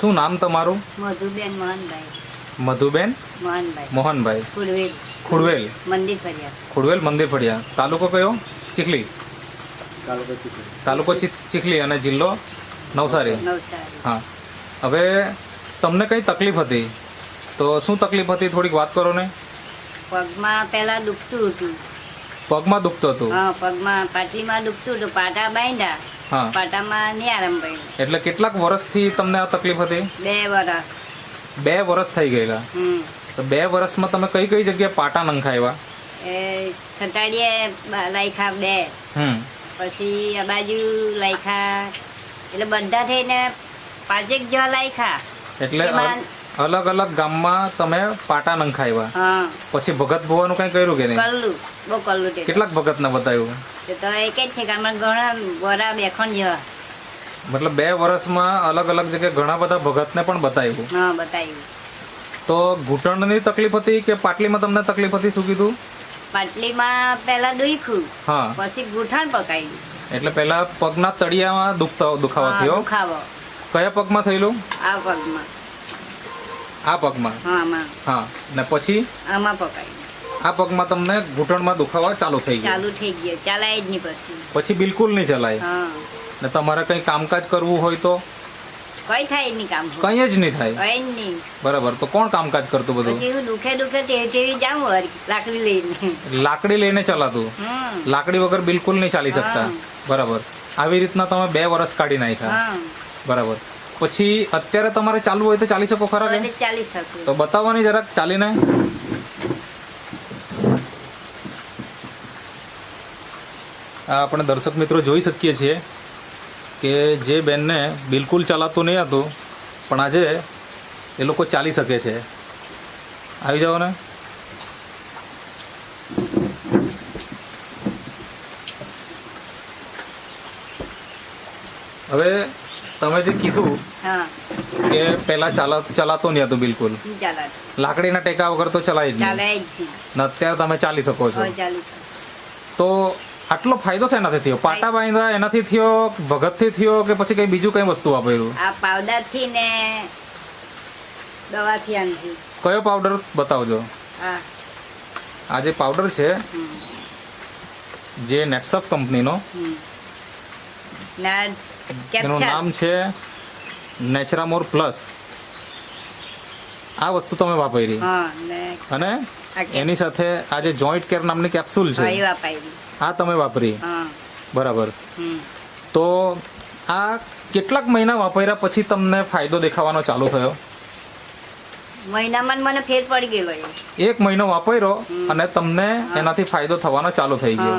શું નામ તમારું? મધુબેન મોહનભાઈ. મધુબેન? મોહનભાઈ. મોહનભાઈ. ફૂલવેલ ખુડવેલ મંદિર ફળિયા. ખુડવેલ મંદિર ફળિયા. તાલુકો કયો? ચીખલી. તાલુકો ચી- ચીખલી અને જિલ્લો નવસારી. હા. હવે તમને કઈ તકલીફ હતી? તો શું તકલીફ હતી? થોડીક વાત કરો ને. પગમાં પહેલા દુખતું હતું. પગમાં દુખતું હતું? હા પગમાં પાટલીમાં દુખતું હતું. પાટા બાંધ્યા. હા. પાટામાં નહીં આરામ ભાઈ એટલે કેટલાક વર્ષથી તમને આ તકલીફ હતી? બે વરસ. બે વર્ષ થઈ ગયેલા. હમ. તો બે વર્ષમાં તમે કઈ કઈ જગ્યાએ પાટા નંખાવ્યા એ છટાડીએ લાયખા બે. હમ. પછી આ બાજુ લાયખા. એટલે બધા થઈને પાંચેક જેવા લાયખા. એટલે એમાં- અલગ અલગ ગામમાં તમે પાટા નંખાવ્યા હા. પછી ભગત ભુવાનું કઈ કર્યું કે નહીં? કલ્લું. બહુ કલ્લું તે કેટલાક ભગતને બતાવ્યું? તો તો એક જ છે કે આમાં ઘણા વરા બેખણ જેવા. મતલબ બે વર્ષમાં અલગ અલગ જગ્યાએ ઘણા બધા ભગતને પણ બતાવ્યું. હા બતાવ્યું. તો ઘૂંટણની તકલીફ હતી કે પાટલીમાં તમને તકલીફ હતી શું કીધું? પાટલીમાં પહેલા દુખ્યું. હા. પછી ઘૂંટણ પકાવ્યું એટલે પહેલા પગના તળિયામાં દુખતો દુખાવો થયો. દુખાવો. કયા પગમાં થયેલું? આ પગમાં. આ પગમાં? હા આમાં. હા. ને પછી? આમાં પકાવ્યું આ પગમાં તમને ઘૂંટણમાં દુખાવા ચાલુ થઈ ગયો? ચાલુ થઈ ગયો. ચાલાય જ નહીં પછી. પછી બિલકુલ નહીં ચલાય? હા. ને તમારે કંઈ કામકાજ કરવું હોય તો? કઈ થાય જ નહીં કામ. કંઈ જ નહીં થાય? કઈ જ નહીં. બરાબર. તો કોણ કામકાજ કરતું બધું? પછી હું દુખે દુખે તે તેવી જાઉં લાકડી લઈને. લાકડી લઈને ચલાતું? હમ. લાકડી વગર બિલકુલ નહીં ચાલી શકતા? બરાબર. આવી રીતના તમે બે વર્ષ કાઢી નાખ્યા? બરાબર. પછી અત્યારે તમારે ચાલવું હોય તો ચાલી શકો ખરા ચાલી શકું. તો બતાવવાની જરાક ચાલીને આ આપણે દર્શક મિત્રો જોઈ શકીએ છીએ કે જે બેનને બિલકુલ ચાલાતું નહીં હતું પણ આજે એ લોકો ચાલી શકે છે. આવી જાઓ ને. હવે તમે જે કીધું કે પેલા ચાલા ચલાતો નહીં હતું બિલકુલ. લાકડીના ટેકા વગર તો ચલાય જ નહીં. ને અત્યારે તમે ચાલી શકો છો. તો આટલો ફાયદો શેનાથી થયો? પાટા બાંધ્યા એનાથી થયો ભગતથી થયો કે પછી કઈ બીજું કઈ વસ્તુ વાપર્યું? આ પાવડરથી ને દવાથી કયો પાવડર બતાવજો? આ જે પાવડર છે જે નેટસફ કંપનીનો ના એનું નામ છે નેચરામોર પ્લસ આ વસ્તુ તમે વાપરી. અને એની સાથે આ જે જોઈન્ટ કેર નામની કેપ્સ્યુલ છે આ તમે વાપરી. બરાબર. તો આ કેટલાક મહિના વાપર્યા પછી તમને ફાયદો દેખાવાનો ચાલુ થયો? મહિનામાં મને ફેર પડી ગયો એક મહિનો વાપર્યો અને તમને એનાથી ફાયદો થવાનો ચાલુ થઈ ગયો.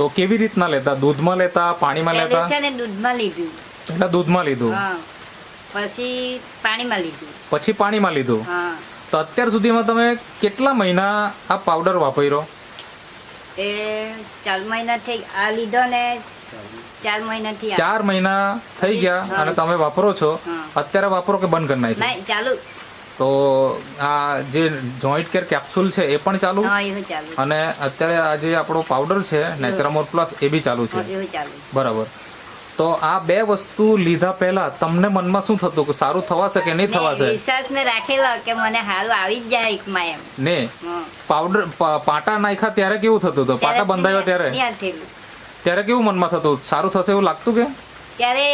તો કેવી રીતના લેતા? દૂધમાં લેતા પાણીમાં લેતા? છે ને દૂધમાં લીધું. પહેલા દૂધમાં લીધું? પછી પાણીમાં લીધું. પછી પાણીમાં લીધું? તો અત્યાર સુધીમાં તમે કેટલા મહિના આ પાવડર વાપર્યો? એ ચાર મહિના થઈ આ લીધો ને ચાર મહિનાથી થી ચાર મહિના થઈ ગયા અને તમે વાપરો છો. અત્યારે વાપરો કે બંધ કરી નાખ્યું? ચાલુ તો આ જે જોઈન્ટ કેર કેપ્સ્યુલ છે એ પણ ચાલુ? અને અત્યારે આ જે આપણો પાવડર છે નેચરામોર પ્લસ એ બી ચાલુ છે? બરાબર. તો આ બે વસ્તુ લીધા પહેલા તમને મનમાં શું થતું? કે સારું થવાશે કે નહીં થવાશે? વિશ્વાસ ને રાખેલો કે મને સારું આવી જ જાય એકમાં એમ. ને? પાવડર પાટા નાખ્યા ત્યારે કેવું થતું હતું? પાટા બંધાવ્યા ત્યારે? ત્યારે કેવું મનમાં થતું? સારું થશે એવું લાગતું કે? ત્યારે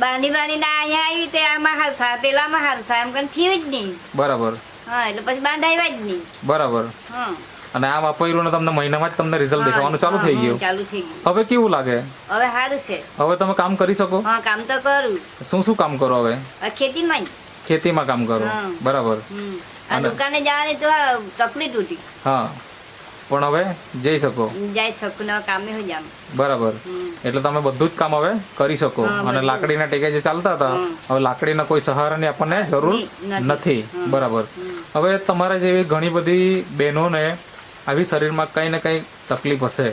બાંધી બાંધીને અહીંયા આવી તે આમાં હાલ થાય પેલામાં હાલ થાય એમ કઈ થયું જ નહીં. બરાબર. હા એટલે પછી બાંધાવ્યા જ નહીં. બરાબર. હા. અને આ વાપર્યું ને તમને મહિનામાં જ તમને રિઝલ્ટ દેખાવાનું ચાલુ થઈ ગયું. ચાલુ થઈ ગયું. હવે કેવું લાગે? હવે સારું છે. હવે તમે કામ કરી શકો? હા કામ તો કરું. શું શું કામ કરો હવે? ખેતીમાં ખેતીમાં કામ કરો. બરાબર. હમ. આ દુકાને જવાની તો તકલીફ ઉઠી. હા. પણ હવે જઈ શકો. જઈ શકો ને કામે હું જામ. બરાબર. એટલે તમે બધું જ કામ હવે કરી શકો. અને લાકડીના ટેકે જે ચાલતા હતા હવે લાકડીના કોઈ સહારાની આપણને જરૂર નથી. બરાબર. હવે તમારા જેવી ઘણી બધી બહેનોને આવી શરીરમાં કંઈ ને કંઈ તકલીફ હશે.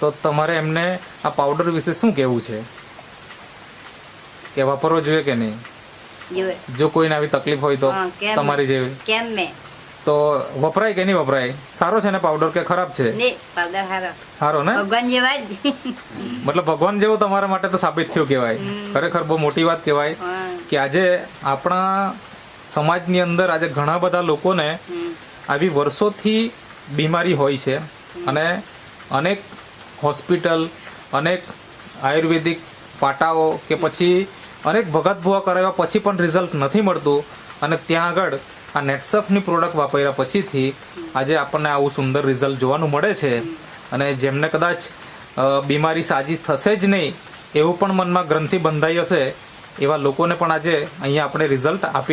તો તમારે એમને આ પાવડર વિશે શું કહેવું છે? કે વાપરવો જોઈએ કે નહીં? જો કોઈને આવી તકલીફ હોય તો તમારી જેવી. કેમ મેં? તો વપરાય કે નહીં વપરાય? સારો છે ને પાવડર કે ખરાબ છે? સારો ને? ભગવાન જેવા મતલબ ભગવાન જેવો તમારા માટે તો સાબિત થયું કહેવાય. ખરેખર બહુ મોટી વાત કહેવાય કે આજે આપણા સમાજની અંદર આજે ઘણા બધા લોકોને આવી વર્ષોથી બીમારી હોય છે. અને અનેક હોસ્પિટલ અનેક આયુર્વેદિક પાટાઓ કે પછી અનેક ભગત ભૂવા કરાવ્યા પછી પણ રિઝલ્ટ નથી મળતું. અને ત્યાં આગળ આ નેટસફની પ્રોડક્ટ વાપર્યા પછીથી આજે આપણને આવું સુંદર રિઝલ્ટ જોવાનું મળે છે. અને જેમને કદાચ બીમારી સાજી થશે જ નહીં, એવું પણ મનમાં ગ્રંથિ બંધાઈ હશે, એવા લોકોને પણ આજે અહીંયા આપણે રિઝલ્ટ આપી